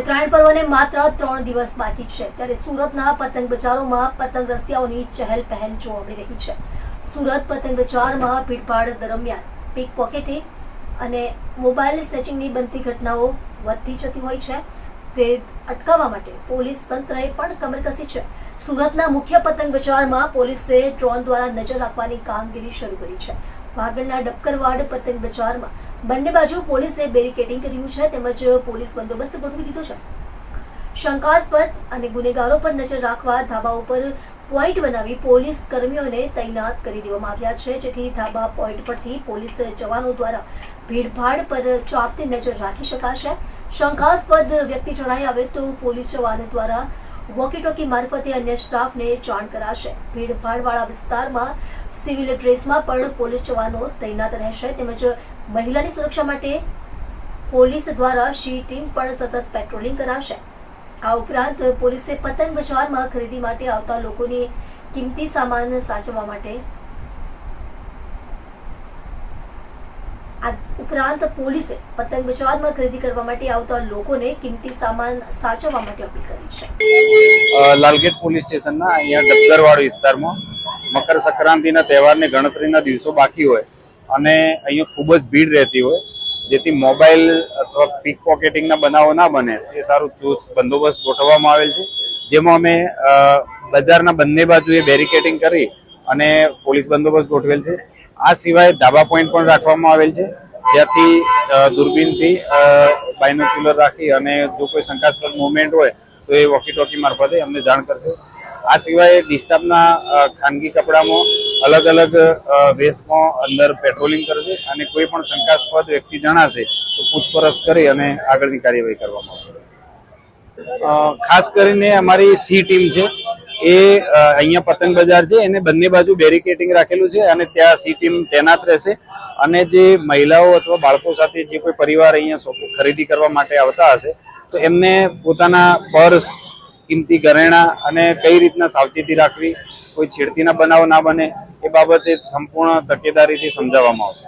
ઉત્તરાયણ પર્વને માત્ર ત્રણ દિવસ બાકી છે. ત્યારે સુરતના પતંગ બજારોમાં પતંગ રસિયાઓની ચહેલ પહેલ જોવા મળી રહી છે. સુરત પતંગ બજારમાં ભીડભાડ દરમિયાન પીક પોકેટિંગ અને મોબાઈલ સ્નેચિંગની બનતી ઘટનાઓ વધતી જતી હોય છે. તે અટકાવવા માટે પોલીસ તંત્રએ પણ કમર કસી છે. સુરતના મુખ્ય પતંગ બજારમાં પોલીસે ડ્રોન દ્વારા નજર રાખવાની કામગીરી શરૂ કરી છે. વાગડના ડબકરવાડ પતંગ બજારમાં બંને બાજુ પોલીસે બેરિકેડિંગ કર્યું છે તેમજ પોલીસ બંદોબસ્ત ગોઠવી દીધો છે. શંકાસ્પદ અને ગુનેગારો પર નજર રાખવા ધાબા ઉપર પોઈન્ટ બનાવી પોલીસ કર્મીઓને તૈનાત કરી દેવામાં આવ્યા છે. જેથી ધાબા પોઈન્ટ પરથી પોલીસ જવાનો દ્વારા ભીડભાડ પર ચાપતી નજર રાખી શકાશે. શંકાસ્પદ વ્યક્તિ જણાઈ આવે તો પોલીસ જવાનો દ્વારા વોકી ટોકી મારફતે અન્ય સ્ટાફને જાણ કરાશે. ભીડભાડવાળા વિસ્તારમાં સિવિલ ડ્રેસમાં પણ પોલીસ જવાનો તૈનાત રહેશે તેમજ મહિલાની સુરક્ષા માટે પોલીસ દ્વારા શી ટીમ પણ સતત પેટ્રોલિંગ કરાશે. આ ઉપરાંત પોલીસે પતંગ બજારમાં ખરીદી માટે આવતા લોકોની કિંમતી સામાન સાચવવા માટે આ ઉપરાંત પોલીસે પતંગ બજારમાં ખરીદી કરવા માટે આવતા લોકોને કિંમતી સામાન સાચવવા માટે અપીલ કરી છે. લાલગેટ પોલીસ સ્ટેશનના અહીંયા ડબગરવાડ વિસ્તારમાં મકર સંક્રાંતિના તહેવારની ગણતરીના દિવસો બાકી હોય અને અહીંયા ખૂબ જ ભીડ રહેતી હોય, જેથી મોબાઈલ અથવા પીક પોકેટિંગના બનાવો ના બને, એ સારું ચુસ્ત બંદોબસ્ત ગોઠવવામાં આવેલ છે. જેમાં અમે બજારના બંને બાજુએ બેરિકેટિંગ કરી અને પોલીસ બંદોબસ્ત ગોઠવેલ છે. આ સિવાય ધાબા પોઈન્ટ પણ રાખવામાં આવેલ છે. જ્યાંથી અ, દૂરબીનથી બાયનોક્યુલર રાખી અને જો કોઈ શંકાસ્પદ મુવમેન્ટ હોય તો એ વોકી ટોકી મારફતે અમને જાણ કરશે. આ સિવાય ડિસ્ટર્બના ખાનગી કપડામાં અલગ અલગ વેશમાં અંદર પેટ્રોલિંગ કરશે અને કોઈ પણ શંકાસ્પદ વ્યક્તિ જણાશે તો પૂછપરછ કરી અને આગળની કાર્યવાહી કરવામાં આવશે. ખાસ કરીને અમારી સી ટીમ છે. એ અહીંયા પતંગ બજાર છે, એને બંને બાજુ બેરિકેટિંગ રાખેલું છે અને ત્યાં સી ટીમ તૈનાત રહેશે. અને જે મહિલાઓ અથવા બાળકો સાથે જે કોઈ પરિવાર અહીંયા ખરીદી કરવા માટે આવતા હશે, તો એમને પોતાના પર્સ, કિંમતી ઘરેણા અને કઈ રીતના સાવચેતી રાખવી, કોઈ છેડતીના બનાવ ના બને, એ બાબતે સંપૂર્ણ તકેદારીથી સમજાવવામાં આવશે.